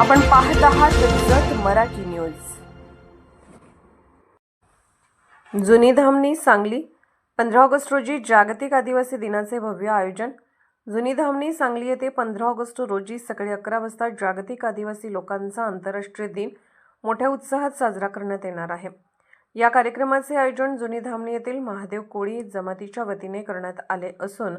आपण पाहत आहात जत मराठी न्यूज. जुनी धामणी सांगली. पंधरा ऑगस्ट रोजी जागतिक आदिवासी दिनाचे भव्य आयोजन. जुनी धामणी सांगली येथे पंधरा ऑगस्ट रोजी सकाळी अकरा वाजता जागतिक आदिवासी लोकांचा आंतरराष्ट्रीय दिन मोठ्या उत्साहात साजरा करण्यात येणार आहे. या कार्यक्रमाचे आयोजन जुनी धामणी येथील महादेव कोळी जमातीच्या वतीने करण्यात आले असून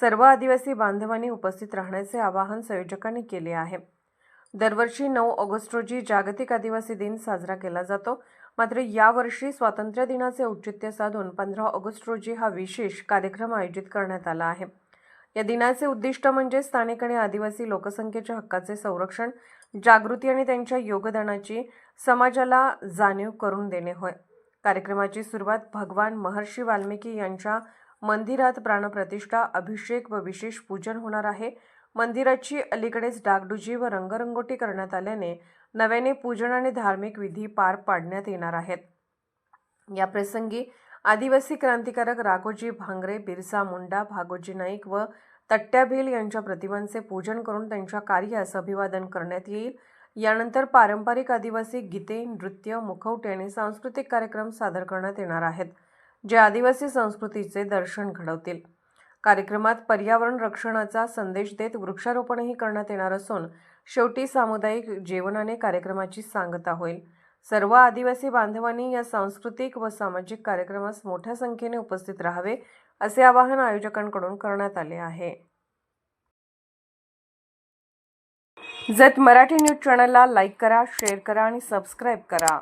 सर्व आदिवासी बांधवांनी उपस्थित राहण्याचे आवाहन संयोजकांनी केले आहे. दरवर्षी नऊ ऑगस्ट रोजी जागतिक आदिवासी दिन साजरा केला जातो. मात्र यावर्षी स्वातंत्र्य दिनाचे औचित्य साधून पंधरा ऑगस्ट रोजी हा विशेष कार्यक्रम आयोजित करण्यात आला आहे. या दिनाचे उद्दिष्ट म्हणजे स्थानिक आणि आदिवासी लोकसंख्येच्या हक्काचे संरक्षण जागृती आणि त्यांच्या योगदानाची समाजाला जाणीव करून देणे होय. कार्यक्रमाची सुरुवात भगवान महर्षी वाल्मिकी यांच्या मंदिरात प्राणप्रतिष्ठा अभिषेक व विशेष पूजन होणार आहे. मंदिराची अलीकडेच डागडुजी व रंगरंगोटी करण्यात आल्याने नव्याने पूजन आणि धार्मिक विधी पार पाडण्यात येणार आहेत. या प्रसंगी आदिवासी क्रांतिकारक राघोजी भांगरे बिरसा मुंडा भागोजी नाईक व तट्ट्या भिल यांच्या प्रतिमांचे पूजन करून त्यांच्या कार्यास अभिवादन करण्यात येईल. यानंतर पारंपरिक आदिवासी गीते नृत्य मुखवटे आणि सांस्कृतिक कार्यक्रम सादर करण्यात येणार आहेत जे आदिवासी संस्कृतीचे दर्शन घडवतील. कार्यक्रमात पर्यावरण रक्षणाचा संदेश देत वृक्षारोपणही करण्यात येणार असून शेवटी सामुदायिक जेवणाने कार्यक्रमाची सांगता होईल. सर्व आदिवासी बांधवांनी या सांस्कृतिक व सामाजिक कार्यक्रमास मोठ्या संख्येने उपस्थित राहावे असे आवाहन आयोजकांकडून करण्यात आले आहे. जत मराठी न्यूज चॅनलला लाईक करा शेअर करा आणि सबस्क्राईब करा.